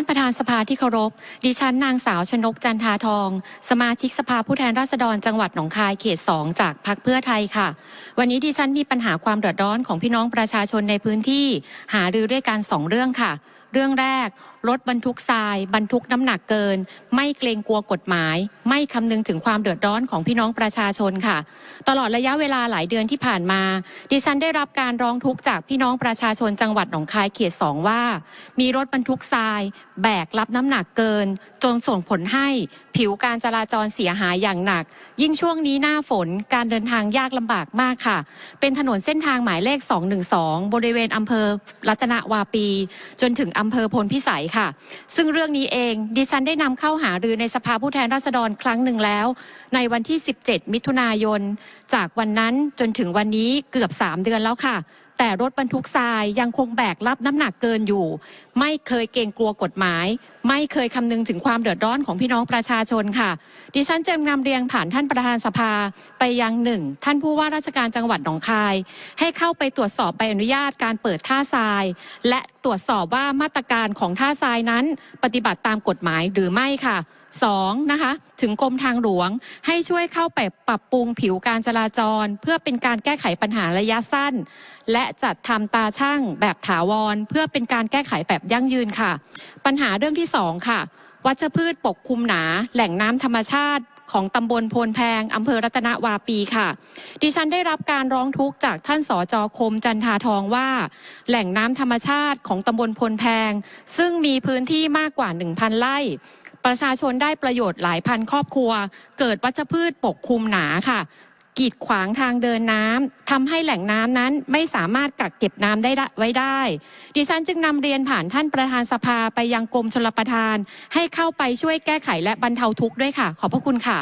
านประธานสภาที่เคารพ ดิฉันนางสาวชนกจันทาทอง สมาชิกสภาผู้แทนราษฎรจังหวัดหนองคายเขตสองจากพรรคเพื่อไทยค่ะ วันนี้ดิฉันมีปัญหาความเดือดร้อนของพี่น้องประชาชนในพื้นที่ หารือด้วยกันสองเรื่องค่ะ เรื่องแรกรถบรรทุกทราย บรรทุกน้ำหนักเกิน ไม่เกรงกลัวกฎหมาย ไม่คำนึงถึงความเดือดร้อนของพี่น้องประชาชนค่ะ ตลอดระยะเวลาหลายเดือนที่ผ่านมา ดิฉันได้รับการร้องทุกข์จากพี่น้องประชาชนจังหวัดหนองคายเขตสองว่า มีรถบรรทุกทราย แบกรับน้ำหนักเกิน จนส่งผลให้ผิวการจราจรเสียหายอย่างหนัก ยิ่งช่วงนี้หน้าฝนการเดินทางยากลำบากมากค่ะ เป็นถนนเส้นทางหมายเลข 212 บริเวณอำเภอรัตนวาปี จนถึงอำเภอพลพิสัยค่ะ ซึ่งเรื่องนี้เองดิฉันได้นำเข้าหารือในสภาผู้แทนราษฎรครั้งหนึ่งแล้ว ในวันที่ 17 มิถุนายน จากวันนั้นจนถึงวันนี้เกือบ 3 เดือนแล้วค่ะ แต่รถบรรทุกทรายยังคงแบกรับน้ำหนักเกินอยู่ ไม่เคยเกรงกลัวกฎหมาย ไม่เคยคำนึงถึงความเดือดร้อนของพี่น้องประชาชนค่ะ ดิฉันจึงนำเรียงผ่านท่านประธานสภาไปยังหนึ่งท่านผู้ว่าราชการจังหวัดหนองคาย ให้เข้าไปตรวจสอบใบอนุญาตการเปิดท่าทราย และตรวจสอบว่ามาตรการของท่าทรายนั้น ปฏิบัติตามกฎหมายหรือไม่ค่ะสองนะคะถึงกรมทางหลวงให้ช่วยเข้าไปปรับปรุงผิวการจราจร เพื่อเป็นการแก้ไขปัญหาระยะสั้น และจัดทำตาช่างแบบถาวร เพื่อเป็นการแก้ไขแบบยั่งยืนค่ะ ปัญหาเรื่องที่สองค่ะ วัชพืชปกคลุมหนา แหล่งน้ำธรรมชาติของตำบลโพนแพงอำเภอรัตนวาปีค่ะ ดิฉันได้รับการร้องทุกข์จากท่านสจคมจันทาทองว่า แหล่งน้ำธรรมชาติของตำบลพลแพง ซึ่งมีพื้นที่มากกว่า 1,000 ไร่ ประชาชนได้ประโยชน์หลายพันครอบครัว เกิดวัชพืชปกคลุมหนาค่ะกีดขวางทางเดินน้ำทำให้แหล่งน้ำนั้นไม่สามารถกักเก็บน้ำได้ไว้ได้ ดิฉันจึงนำเรียนผ่านท่านประธานสภาไปยังกรมชลประทาน ให้เข้าไปช่วยแก้ไขและบรรเทาทุกข์ด้วยค่ะ ขอบพระคุณค่ะ